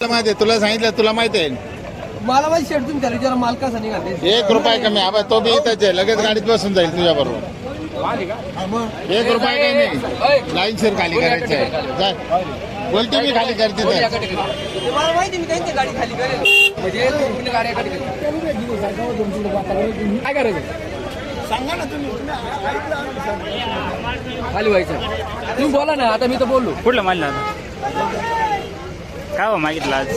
तुला माहिती आहे तुला सांगितलं तुला माहिती आहे. मला माहिती शेट तुम्ही त्याला विचारा माल कसा निघाले. एक रुपया कमी आबा तो बी इथंच आहे. लगेच गाडीत बसून जाईल तुझ्या बरोबर एक रुपया कमी लाईन शिर खाली करायचं आहे. जाय बोलते मी खाली करते तर. मला माहिती मी त्यांची गाडी खाली करेल. म्हणजे तुम्ही गाड्या खाली करेल. काय करायचं? खाली व्हायचं. तुम्ही बोला ना आता मी तर बोललो. कुठलं मानलं आता? काय हो मागितलं आज?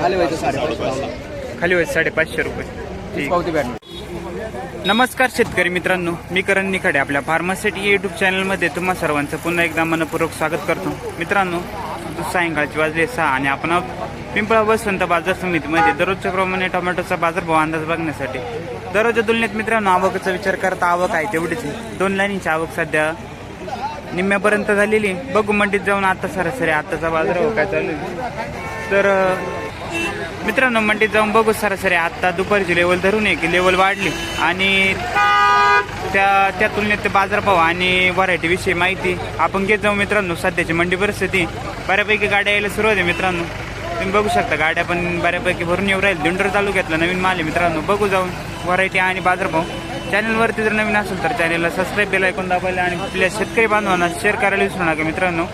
खाली व्हायचं साडेपाच खाली होईल साडेपाचशे रुपये. ठीक. पावती बॅट नमस्कार शेतकरी मित्रांनो मी करण निखाडे आपल्या फार्मासिटी युट्यूब चॅनलमध्ये तुम्हा सर्वांचं पुन्हा एकदा मनपूर्वक स्वागत करतो. मित्रांनो तू सायंकाळची वाजले सहा आणि आपण आहोत पिंपळा वसंत बाजार समितीमध्ये. दररोजच्या प्रमाणे टोमॅटोचा बाजारभाव अंदाज बघण्यासाठी. दररोजच्या तुलनेत मित्रांनो आवकाचा विचार करता आवक आहे तेवढीच आहे. दोन लाईनीची आवक सध्या निम्म्यापर्यंत झालेली बघू मंडीत जाऊन आता सरासरी आताचा बाजार काय चालू आहे. तर मित्रांनो मंडीत जाऊन बघू सरासरी आत्ता दुपारची लेवल धरून आहे की लेवल वाढली. आणि त्या त्या तुलनेत ते बाजारभाव आणि व्हरायटी विषयी माहिती आपण घेत जाऊ मित्रांनो. सध्याची मंडी परिस्थिती बऱ्यापैकी गाड्या यायला सुरुवात आहे मित्रांनो. तुम्ही बघू शकता गाड्या पण बऱ्यापैकी भरून येऊ राहील दिंडोर तालुक्यातला नवीन माल आहे मित्रांनो. बघू जाऊन व्हरायटी आणि बाजारभाव. चॅनलवरती जर नवीन असेल तर चॅनलला सबस्क्राईब बेल ऐकून दाबायला आणि आपल्या शेतकरी बांधवांना शेअर करायला विसरू नका मित्रांनो.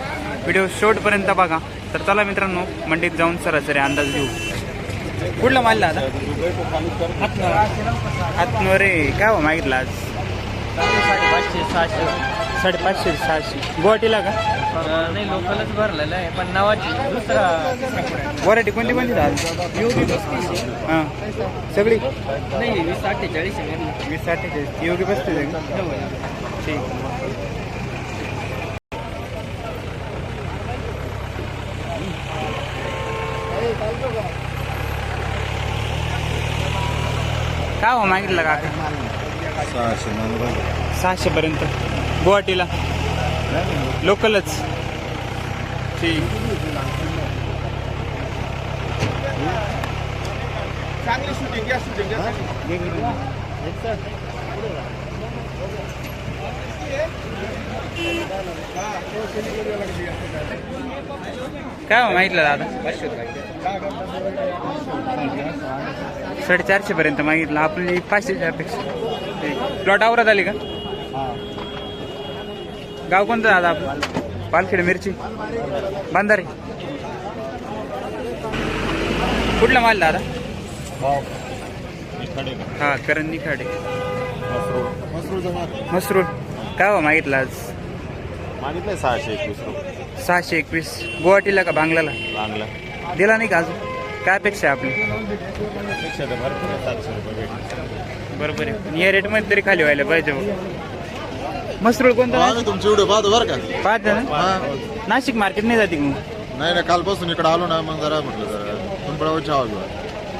व्हिडिओ शेवटपर्यंत बघा. तर चला मित्रांनो मंडीत जाऊन सरासरी अंदाज घेऊ. कुठला माल आता? आत्म रे. काय हो मागितलं आज? साडेपाचशे सहाशे साडेपाचशे. सहाशे गुवाहाटीला का? नाही लोकलच भरलेलं आहे पण नावाची दुसरा व्हरायटी कोणती कोणती? दादा योगी पस्तीस आहे. हां. सगळी? नाही वीस अठ्ठेचाळीस आहे. वीस अठ्ठेचाळीस योगी बसते का ठीक. काय हो मागितलं का सहाशे सहाशे पर्यंत. गुवाहाटीला. लोकलच. ठीक काय हो मागितलं दादा? साडेचारशे पर्यंत मागितलं. आपली पाचशेच्या अपेक्षा. प्लॉट आवरात आली का? गाव कोणतं दादा आपलं? पालखेड मिरची. बांधारे कुठला माल दादा? हा करण निखाडे. मसरूळ. काय हो मागितलं आज? मागितलंय सहाशे एकवीस सहाशे एकवीस. गुवाहाटीला का बांगलाला? चांगला दिला नाही का अजून? काय अपेक्षा आहे आपली? बरोबर आहे. पण या रेटमध्ये तरी खाली व्हायला पाहिजे बघ. मसरूळ कोणतं? आम्ही तुमची व्हिडिओ पाहतो बरं का. पाहत ना. हा. नाशिक मार्केट नाही जाते मग? नाही ना कालपासून इकडे आलो ना मग जरा म्हटलं जरा पिंपळावर चहा घेऊ.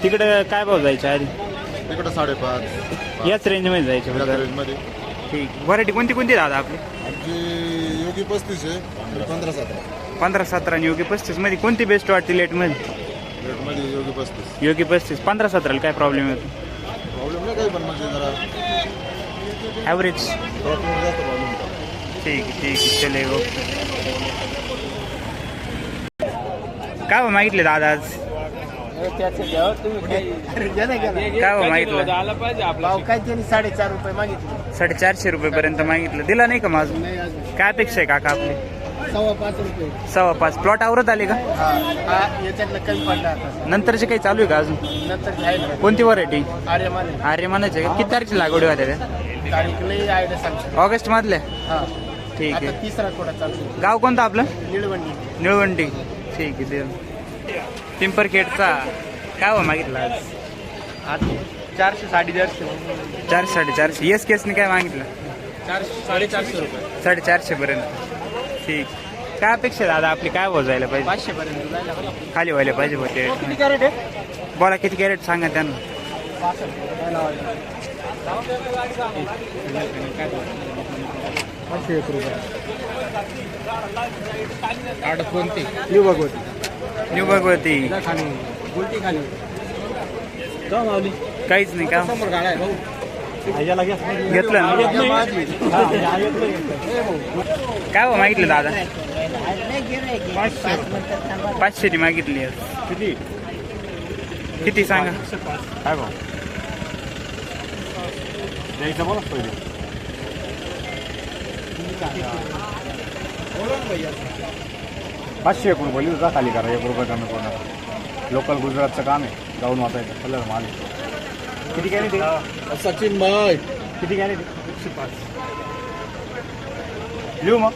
तिकडे काय भाव जायचे आधी? तिकडे साडेपाच याच रेंजमध्ये जायचे बरं. मध्ये. ठीक. व्हरायटी कोणती कोणती दादा आपली? आमची योगी पस्तीस आहे पंधरा सतरा. पंधरा सतरा आणि योगी पस्तीसमध्ये कोणती बेस्ट वाटते लेटमध्ये रेटमध्ये योगी पस्तीस. योगी पस्तीस पंधरा सतराला काय प्रॉब्लेम येतो प्रॉब्लेम नाही काही पण म्हणजे जरा ॲव्हरेज प्रॉब्लेम जास्त प्रॉब्लेम ठीक आहे ठीक आहे चले ओके काय हो मागितले दादा आज? काय हो मागितलं? आला पाहिजे आपला भाव काय त्यांनी साडेचार रुपये मागितले. साडेचारशे रुपयेपर्यंत मागितलं. दिला नाही का माझं काय अपेक्षा आहे काका आपली? सव्वा पाच रुपये. सव्वा पाच. प्लॉट आवरत आले का? हा हा याच्यातलं कमी पडला आता. नंतरचे काही चालू आहे का अजून? नंतर घ्यायला कोणती व्हरायटी अरे माने आर्य म्हणायचे का? किती तारखेची लागवड होत्या त्या तारीख सांगतो ऑगस्ट मधल्या हा. ठीक आता आहे तिसरा थोडा चालू आहे. गाव कोणतं आपलं? निळवंडी. निळवंडी. ठीक आहे ते पिंपरखेडचा काय हो मागितला आज? आज चारशे साडेचारशे चारशे. साडेचारशे येस केसने काय मागितलं? चारशे साडेचारशे रुपये. साडेचारशे पर्यंत. ठीक. काय अपेक्षा आहे दादा? आपली काय भाव जायला पाहिजे? पाचशे पर्यंत जायला पाहिजे. खाली व्हायला पाहिजे होते. किती कॅरेट आहे? बोला किती कॅरेट सांगा त्यांना. पाचशे एक रुपये कोणते येऊ भगवती न्यू भगवती खाली. उलटी खाली काहीच नाही का समोर गाडा आहे भाऊ. घेतलं ना? काय हो मागितलं दादा? पाचशे. ती मागितली. आज. किती? किती सांगा? काय भाऊ द्यायचं बोला पहिले. पाचशे एक रुपये लिहिता खाली करा एक रुपये कमी पूर्ण लोकल गुजरातचं काम आहे जाऊन वाचायचं. कलर माल आहे. किती ते? सचिन भाई. किती ते? एकशे पाच लिहू मग.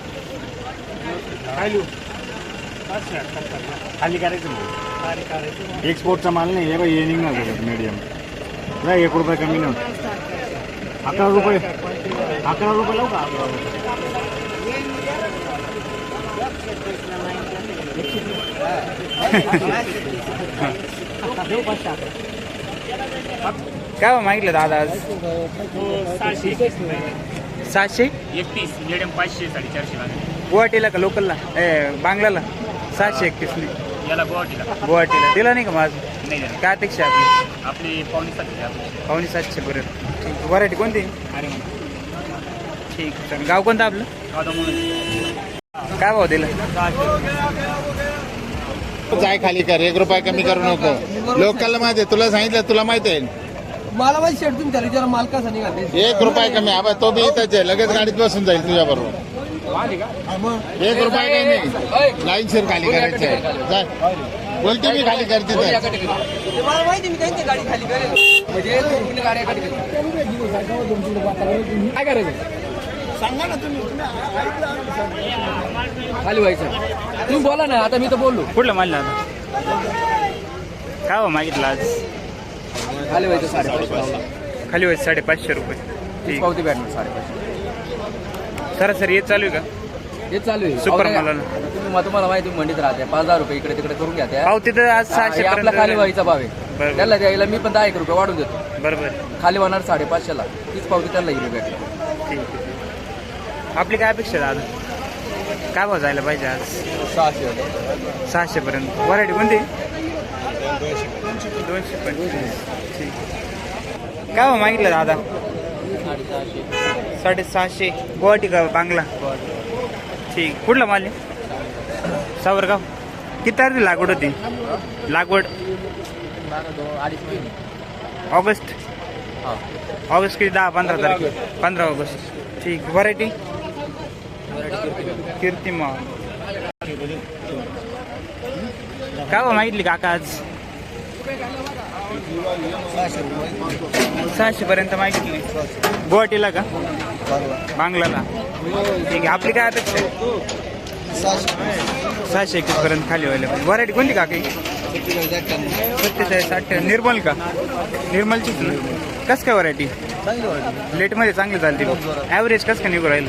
काय लिहू? खाली करायचं मग. एक्सपोर्टचा माल नाही हे बघ हे निघणार त्याच्यात मीडियम नाही एक रुपये कमी नाही अकरा रुपये. अकरा रुपये लावू का? अकरा रुपये काय हो मागितलं दादा आज? सहाशे? एकतीस मिडियम पाचशे साडेचारशे लागेल. गुवाहाटीला का लोकलला? ए बांगलाला? सहाशे एकतीसने याला गुवाहाटीला. गुवाहाटीला. दिला नाही का माझं नाही. काय अपेक्षा आहे आपली? आपली पावणे सातशे आपली. पावणे सातशे ठीक व्हरायटी कोणती? अरे ठीक चल गाव कोणतं आपलं? म्हणून काय भाव दिला? जाय खाली कर एक रुपया कमी करू नको. लोकलला माहिती आहे तुला सांगितलं तुला माहिती आहे. मला माहिती शेट तुम्ही त्याला जरा माल कसा निघाल एक रुपया कमी आबा तो बी इथंच आहे. लगेच गाडीत बसून जाईल तुझ्या बरोबर एक रुपया नाही लाईन शिर खाली करायचं आहे. जाय बोलते मी खाली करते तर. मला माहिती मी त्यांची गाडी खाली करेल. म्हणजे तुम्ही गाडी खाली काय करायचं? सांगा ना तुम्ही. खाली व्हायचं. तुम्ही बोला ना आता मी तर बोललो. कुठलं मानलं आता काय भाव मागितलं आज? खाली व्हायचं साडेपाचशे खाली व्हायचं साडेपाचशे रुपये. ठीक. पावती भेटणार साडेपाचशे. सरासरी येत चालू आहे का? हे चालू आहे. सुपर अहो, मालाला. आता तुम्ही मग तुम्हाला माहिती मंडीत राहते. पाच हजार रुपये इकडे तिकडे करून घ्या त्या पावती तर आज सहाशे हे आपला खाली व्हायचा भाव आहे. बरोबर. त्याला द्यायला मी पण दहा एक रुपये वाढून देतो. बरोबर. खाली होणार साडेपाचशेला. तीच पावती त्याला भेटणार ठीक आहे. आपली काय अपेक्षा आहे दादा? काय भाव जायला पाहिजे आज? सहाशे सहाशे पर्यंत व्हरायटी कोणती? दोनशे पंचवीस ठीक काय मागितलं दादा? साडेसहाशे. गुवाहाटी का बांगला? ठीक. कुठला माल सावरगाव. किती तारखे लागवड होती? लागवड? ऑगस्ट? ऑगस्ट किती? दहा पंधरा तारखे. पंधरा ऑगस्ट. ठीक. व्हरायटी? कीर्तिमा काय भाव मागितली काका आज? सहाशे पर्यंत मागितली गुवाहाटीला का? बांगलाला. ठीक आहे. आपली काय अपेक्षा आहे? सहाशे एकवीस पर्यंत खाली व्हायला पाहिजे. व्हरायटी कोणती काका सत्तेचाळीस अठ्ठावीस निर्मल का? निर्मलचीच ना? कसं काय व्हरायटी लेटमध्ये चांगली चालते. ॲव्हरेज कसं काय निघू राहील?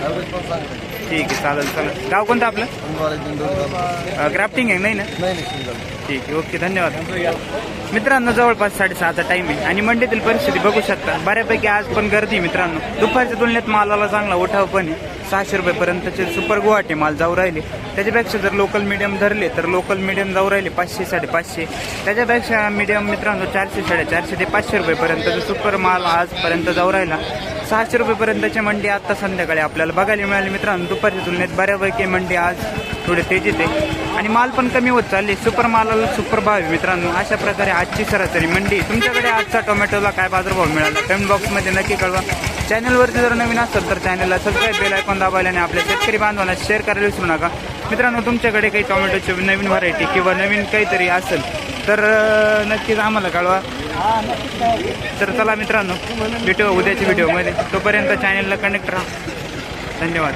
ठीक आहे चालेल चालेल. गाव कोणतं आपलं? ग्राफ्टिंग आहे नाही ना? ठीक आहे ओके धन्यवाद. मित्रांनो जवळपास साडेसहाचा टाइम आहे आणि मंडीतील परिस्थिती बघू शकता. बऱ्यापैकी आज पण गर्दी आहे मित्रांनो. दुपारच्या तुलनेत मालाला चांगला उठाव पण आहे. सहाशे रुपयेपर्यंतचे सुपर गुवाहाटी माल जाऊ राहिले. त्याच्यापेक्षा जर लोकल मीडियम धरले तर लोकल मीडियम जाऊ राहिले पाचशे साडेपाचशे. त्याच्यापेक्षा मीडियम मित्रांनो चारशे साडेचारशे ते पाचशे रुपयेपर्यंत सुपर माल आजपर्यंत जाऊ राहिला. सहाशे रुपयेपर्यंतची मंडी आता संध्याकाळी आपल्याला बघायला मिळाली. मित्रांनो दुपारच्या तुलनेत बऱ्यापैकी मंडी आज थोडे तेजीत आहे. आणि माल पण कमी होत चालली. सुपर मालाला सुपर भाव आहे मित्रांनो. अशा प्रकारे आजची सरासरी मंडी तुमच्याकडे आजचा टोमॅटोला काय बाजारभाव मिळाला? कमेंट बॉक्समध्ये नक्की कळवा. चॅनलवरती जर नवीन असेल तर चॅनलला सबस्क्राईब बेल आयकॉन दाबायला आणि आपल्या शेतकरी बांधवांना शेअर करायला विसरू नका. मित्रांनो तुमच्याकडे काही टोमॅटोची नवीन व्हरायटी किंवा नवीन काहीतरी असेल तर नक्कीच आम्हाला कळवा. तर चला मित्रांनो भेटू उद्याच्या व्हिडिओमध्ये तोपर्यंत चॅनलला कनेक्ट राहा. धन्यवाद.